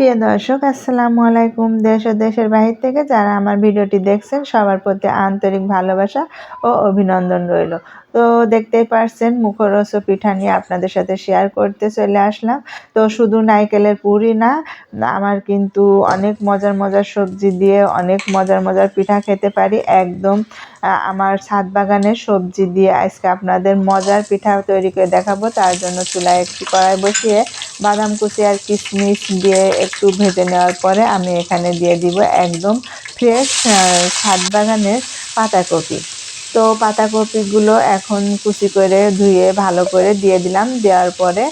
প্রিয় দর্শক, আসসালামু আলাইকুম। দেশ ও দেশের বাহির থেকে যারা আমার ভিডিওটি দেখছেন, সবার প্রতি আন্তরিক ভালোবাসা ও অভিনন্দন রইল। তো দেখতেই পারছেন মুখরস পিঠা নিয়ে আপনাদের সাথে শেয়ার করতে চলে আসলাম। তো শুধু নাইকেলের পুরি না, আমার কিন্তু অনেক মজার মজার সবজি দিয়ে অনেক মজার মজার পিঠা খেতে পারি। একদম আমার ছাদ বাগানের সবজি দিয়ে আজকে আপনাদের মজার পিঠা তৈরি করে দেখাবো। তার জন্য চুলায় একটি কড়াই বসিয়ে বাদাম কুচি আর কিশমিশ দিয়ে একটু ভেজে নেওয়ার পরে আমি এখানে দিয়ে দিব একদম ফ্রেশ ছাদ বাগানের পাতাকপি। তো পাতাকপিগুলো এখন কুচি করে ধুয়ে ভালো করে দিয়ে দিলাম। দেওয়ার পরে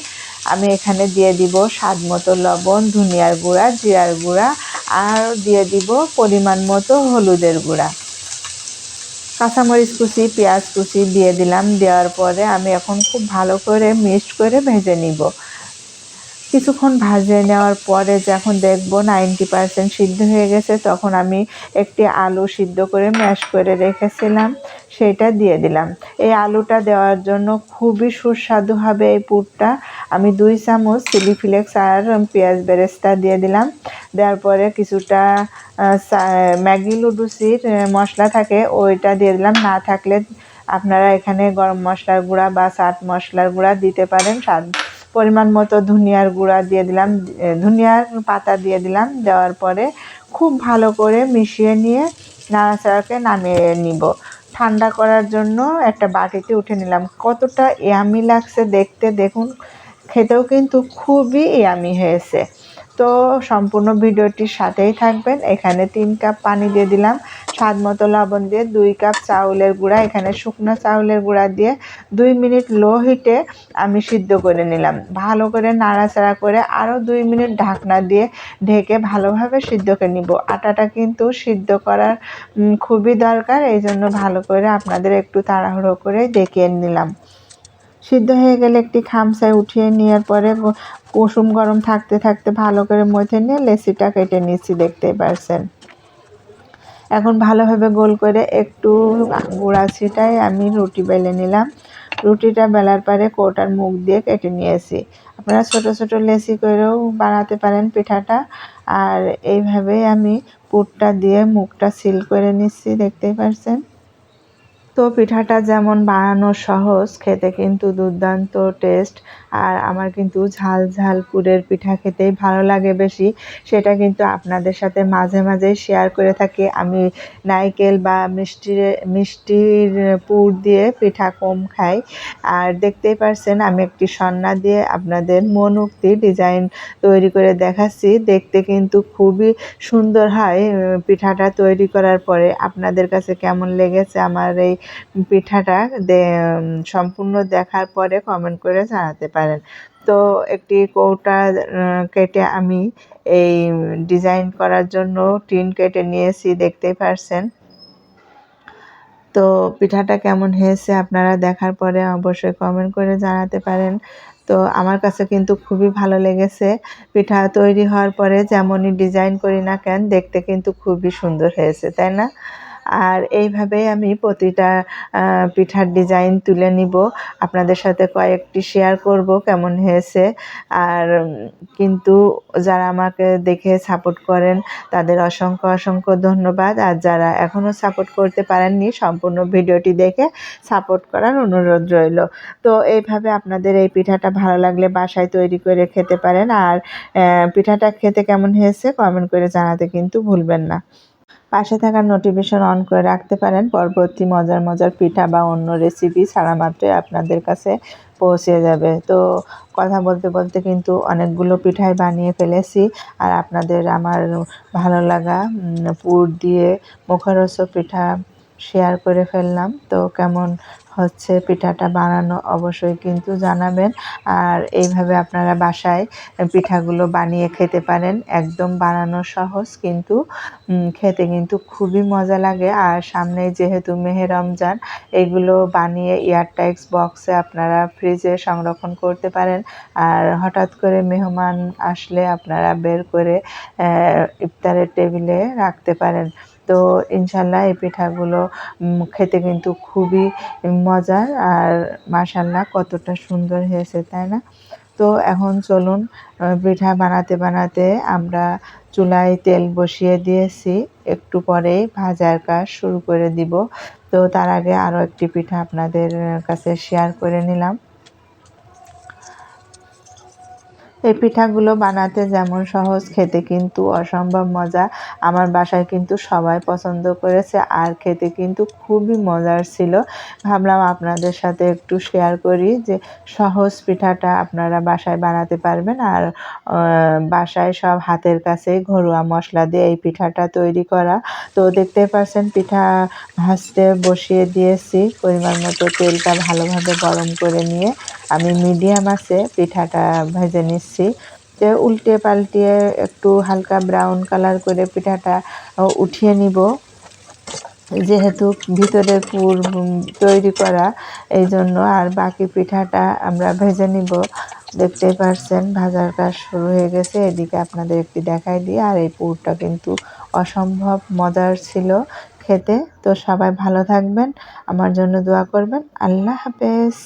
আমি এখানে দিয়ে দিব স্বাদ মতো লবণ, ধনিয়ার গুঁড়া, জিরার গুঁড়া আর দিয়ে দিব পরিমাণ মতো হলুদের গুঁড়া। কাঁচামরিচ কুচি, পেঁয়াজ কুচি দিয়ে দিলাম। দেওয়ার পরে আমি এখন খুব ভালো করে মিক্সড করে ভেজে নিব। কিছুক্ষণ ভাজে নেওয়ার পরে যখন দেখব নাইনটি পারসেন্ট সিদ্ধ হয়ে গেছে, তখন আমি একটি আলু সিদ্ধ করে ম্যাশ করে রেখেছিলাম, সেটা দিয়ে দিলাম। এই আলুটা দেওয়ার জন্য খুবই সুস্বাদু হবে এই পুরটা। আমি দুই চামচ চিলি ফ্লেক্স আর পেঁয়াজ বেরেস্তা দিয়ে দিলাম। দেওয়ার পরে কিছুটা ম্যাগি লুডুসির মশলা থাকে, ওইটা দিয়ে দিলাম। না থাকলে আপনারা এখানে গরম মশলার গুঁড়া বা চাট মশলার গুঁড়া দিতে পারেন, স্বাদ পরিমাণ মতো ধনিয়ার গুঁড়া দিয়ে দিলাম ধনিয়ার পাতা দিয়ে দিলাম, দেওয়ার পরে খুব ভালো করে মিশিয়ে নিয়ে নাড়াচাড়াকে নামিয়ে নিব। ঠান্ডা করার জন্য একটা বাটিতে উঠে নিলাম। কতটা ইয়ামি লাগছে দেখতে, দেখুন, খেতেও কিন্তু খুবই ইয়ামি হয়েছে। তো সম্পূর্ণ ভিডিওটির সাথেই থাকবেন। এখানে তিন কাপ পানি দিয়ে দিলাম। স্বাদ মতো লবণ দিয়ে দুই কাপ চাউলের গুঁড়া, এখানে শুকনো চাউলের গুঁড়া দিয়ে দুই মিনিট লো হিটে আমি সিদ্ধ করে নিলাম। ভালো করে নাড়াচাড়া করে আরও দুই মিনিট ঢাকনা দিয়ে ঢেকে ভালোভাবে সিদ্ধ করে নিব। আটাটা কিন্তু সিদ্ধ করার খুবই দরকার এই জন্য ভালো করে আপনাদের একটু তাড়াহুড়ো করে দেখিয়ে নিলাম। সিদ্ধ হয়ে গেলে একটি খামসায় উঠিয়ে নেওয়ার পরে কুসুম গরম থাকতে থাকতে ভালো করে মধ্যে নিয়ে লেসিটা কেটে নিচ্ছি, দেখতেই পারছেন। এখন ভালোভাবে গোল করে একটু গুঁড়া ছিটাই আমি রুটি বেলে নিলাম। রুটিটা বেলার পরে কোটার মুখ দিয়ে কেটে নিয়েছি। আপনারা ছোট ছোট লেসি করেও বানাতে পারেন পিঠাটা। আর এইভাবেই আমি পুরটা দিয়ে মুখটা সিল করে নিচ্ছি, দেখতেই পারছেন। তো পিঠাটা যেমন বানানো সহজ, খেতে কিন্তু দুর্দান্ত টেস্ট আর আমার কিন্তু ঝাল ঝাল পুরের পিঠা খেতেই ভালো লাগে বেশি। সেটা কিন্তু আপনাদের সাথে মাঝে মাঝে শেয়ার করে থাকি। আমি নাইকেল বা মিষ্টির মিষ্টির পুর দিয়ে পিঠা কম খাই। আর দেখতেই পারছেন, আমি একটি সন্না দিয়ে আপনাদের মনোক্তি ডিজাইন তৈরি করে দেখাচ্ছি। দেখতে কিন্তু খুবই সুন্দর হয় পিঠাটা তৈরি করার পরে। আপনাদের কাছে কেমন লেগেছে আমার এই পিঠাটা সম্পূর্ণ দেখার পরে কমেন্ট করে জানাতে পারেন। তো একটি কৌটা কেটে আমি এই ডিজাইন করার জন্য টিন কেটে নিয়েছি, দেখতেই পারছেন। তো পিঠাটা কেমন হয়েছে আপনারা দেখার পরে অবশ্যই কমেন্ট করে জানাতে পারেন। তো আমার কাছে কিন্তু খুবই ভালো লেগেছে। পিঠা তৈরি হওয়ার পরে যেমনই ডিজাইন করি না কেন, দেখতে কিন্তু খুবই সুন্দর হয়েছে, তাই না? আর এইভাবে আমি প্রতিটা পিঠার ডিজাইন তুলে নিব। আপনাদের সাথে কয়েকটি শেয়ার করব কেমন হয়েছে। আর কিন্তু যারা আমাকে দেখে সাপোর্ট করেন, তাদের অসংখ্য অসংখ্য ধন্যবাদ। আর যারা এখনও সাপোর্ট করতে পারেননি, সম্পূর্ণ ভিডিওটি দেখে সাপোর্ট করার অনুরোধ রইল। তো এইভাবে আপনাদের এই পিঠাটা ভালো লাগলে বাসায় তৈরি করে খেতে পারেন। আর পিঠাটা খেতে কেমন হয়েছে কমেন্ট করে জানাতে কিন্তু ভুলবেন না। পাশে থাকা নোটিফিকেশন অন করে রাখতে পারেন। পরবর্তী মজার মজার পিঠা বা অন্য রেসিপি ছাড়া মাত্রই আপনাদের কাছে পৌঁছে যাবে। তো কথা বলতে বলতে কিন্তু অনেকগুলো পিঠাই বানিয়ে ফেলেছি আর আপনাদের আমার ভালো লাগা পুর দিয়ে মুখরস পিঠা শেয়ার করে ফেললাম। তো কেমন হচ্ছে পিঠাটা বানানো অবশ্যই কিন্তু জানাবেন। আর এইভাবে আপনারা বাসায় পিঠাগুলো বানিয়ে খেতে পারেন। একদম বানানো সহজ কিন্তু খেতে কিন্তু খুবই মজা লাগে। আর সামনে যেহেতু মেহে রমজান, এগুলো বানিয়ে এয়ারটাইক্স বক্সে আপনারা ফ্রিজে সংরক্ষণ করতে পারেন। আর হঠাৎ করে মেহমান আসলে আপনারা বের করে ইফতারের টেবিলে রাখতে পারেন। তো ইনশাল্লাহ এই পিঠাগুলো খেতে কিন্তু খুবই মজার আর মাশাল্লাহ কতটা সুন্দর হয়েছে, তাই না? তো এখন চলুন পিঠা বানাতে বানাতে আমরা চুলায় তেল বসিয়ে দিয়েছি। একটু পরেই ভাজার কাজ শুরু করে দিব। তো তার আগে আরও একটি পিঠা আপনাদের কাছে শেয়ার করে নিলাম। এই পিঠাগুলো বানাতে যেমন সহজ, খেতে কিন্তু অসম্ভব মজা। আমার বাসায় কিন্তু সবাই পছন্দ করেছে আর খেতে কিন্তু খুবই মজার ছিল। ভাবলাম আপনাদের সাথে একটু শেয়ার করি যে সহজ পিঠাটা আপনারা বাসায় বানাতে পারবেন আর বাসায় সব হাতের কাছে ঘরোয়া মশলা দিয়ে এই পিঠাটা তৈরি করা। তো দেখতে পাচ্ছেন পিঠা ভাজতে বসিয়ে দিয়েছি পরিমাণ মতো তেলটা ভালোভাবে গরম করে নিয়ে। আমি মিডিয়াম আছে, পিঠাটা ভেজে নিচ্ছি। যে উল্টে পাল্টিয়ে একটু হালকা ব্রাউন কালার করে পিঠাটা উঠিয়ে নিব। যেহেতু ভিতরের পুর তৈরি করা এই জন্য আর বাকি পিঠাটা আমরা ভেজে নিব। দেখতেই পারছেন, ভাজার কাজ শুরু হয়ে গেছে। এদিকে আপনাদের একটি দেখাই দিয়ে আর এই পুরটা কিন্তু অসম্ভব মজার ছিল খেতে। তো সবাই ভালো থাকবেন। আমার জন্য দোয়া করবেন। আল্লাহ হাফেজ।